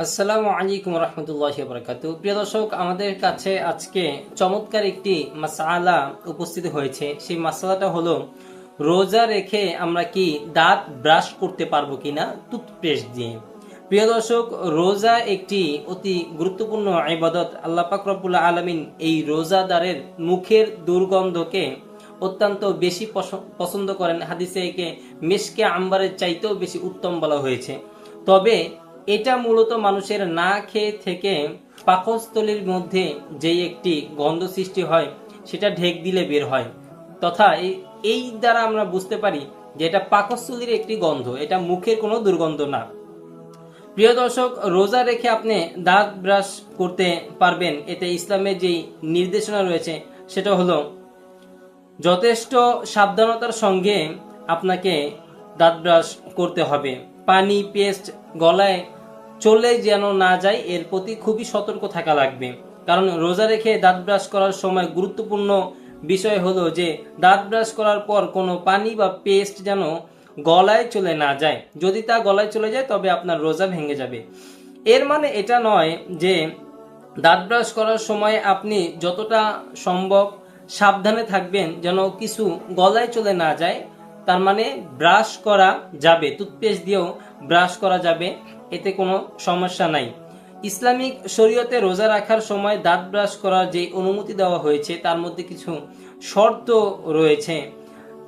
আসসালামু আলাইকুম রহমতুল্লাহ বরকাত প্রিয় দর্শক, আমাদের কাছে আজকে চমৎকার একটি মাসালা উপস্থিত হয়েছে। সেই মাসালাটা হলো, রোজা রেখে আমরা কি দাঁত ব্রাশ করতে পারব কিনা? টুথপেস্ট দিয়ে। প্রিয় দর্শক, রোজা একটি অতি গুরুত্বপূর্ণ ইবাদত। আল্লাহ পাক রব্বুল্লাহ আলমিন এই রোজাদারের মুখের দুর্গন্ধকে অত্যন্ত বেশি পছ- পছন্দ করেন। হাদিসে একে মেশকে আম্বারের চাইতেও বেশি উত্তম বলা হয়েছে। তবে এটা মূলত মানুষের না খেয়ে থেকে পাকস্থলীর মধ্যে যেই একটি গন্ধ সৃষ্টি হয়, সেটা ঢেক দিলে বের হয়। তথা এই- দ্বারা আমরা বুঝতে পারি যে এটা পাকস্থলীর একটি গন্ধ, এটা মুখের কোনো দুর্গন্ধ না। প্রিয় দর্শক, রোজা রেখে আপনি দাঁত ব্রাশ করতে পারবেন, এতে ইসলামের যেই নির্দেশনা রয়েছে, সেটা হলো যথেষ্ট সাবধানতার সঙ্গে আপনাকে দাঁত ব্রাশ করতে হবে। পানি, পেস্ট গলায় চলে যেন না যায়, এর প্রতি খুবই সতর্ক থাকা লাগবে। কারণ রোজা রেখে দাঁত ব্রাশ করার সময় গুরুত্বপূর্ণ বিষয় হলো যে, দাঁত ব্রাশ করার পর কোনো পানি বা পেস্ট যেন গলায় চলে না যায়। যদি তা গলায় চলে যায়, তবে আপনার রোজা ভেঙে যাবে। এর মানে এটা নয় যে, দাঁত ব্রাশ করার সময় আপনি যতটা সম্ভব সাবধানে থাকবেন যেন কিছু গলায় চলে না যায়। তার মানে ব্রাশ করা যাবে টুথপেস্ট দিয়েও ব্রাশ করা যাবে, এতে কোনো সমস্যা নাই। ইসলামিক শরীয়তে রোজা রাখার সময় দাঁত ব্রাশ করার যে অনুমতি দেওয়া হয়েছে, তার মধ্যে কিছু শর্ত রয়েছে।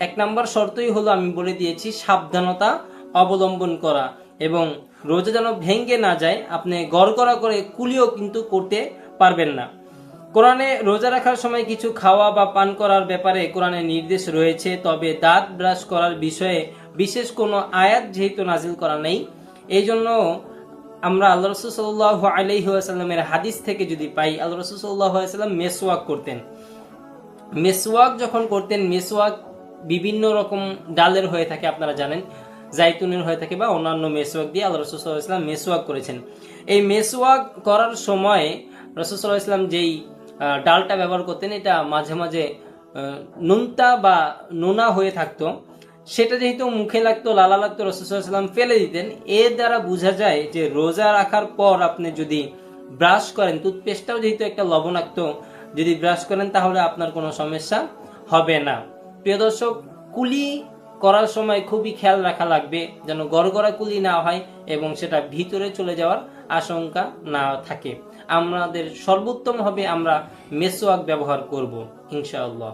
এক নম্বর শর্তই হলো, আমি বলে দিয়েছি, সাবধানতা অবলম্বন করা এবং রোজা যেন ভেঙ্গে না যায়, আপনি গড়গড়া করে কুলিও কিন্তু করতে পারবেন না। কোরআনে রোজা রাখার সময় কিছু খাওয়া বা পান করার ব্যাপারে কোরআনে নির্দেশ রয়েছে, তবে দাঁত ব্রাশ করার বিষয়ে বিশেষ কোনো আয়াত যেহেতু নাজিল করা নেই। এই জন্য আমরা আল্লাহ রসুল সাল্লাহ আলহিহাসাল্লামের হাদিস থেকে যদি পাই, আল্লাহ রসুল সাল্লাহ সাল্লাম মেসওয়াক করতেন। মেসওয়াক যখন করতেন, মেসওয়াক বিভিন্ন রকম ডালের হয়ে থাকে, আপনারা জানেন, জাইতুনের হয়ে থাকে বা অন্যান্য মেসওয়াক দিয়ে আল্লাহ রসুল সাল্লাহ ইসলাম মেসওয়াক করেছেন। এই মেসওয়াক করার সময় রসুল সাল্লাহ ইসলাম যেই ডালটা ব্যবহার করতেন। এটা মাঝে মাঝে নুনতা বা নোনা হয়ে থাকতো। সেটা যেহেতু মুখে লাগতো, লালা লাগতো রসুলাম ফেলে দিতেন। এর দ্বারা বোঝা যায় যে রোজা রাখার পর আপনি যদি ব্রাশ করেন, টুথপেস্টটাও যেহেতু একটা লবণাক্ত, যদি ব্রাশ করেন তাহলে আপনার কোনো সমস্যা হবে না। প্রিয় দর্শক, কুলি করার সময় খুবই খেয়াল রাখা লাগবে যেন গড়গড়া কুলি না হয় এবং সেটা ভিতরে চলে যাওয়ার আশঙ্কা না থাকে। আমাদের সর্বোত্তম হবে আমরা মেসোয়াক ব্যবহার করব, ইনশাআল্লাহ।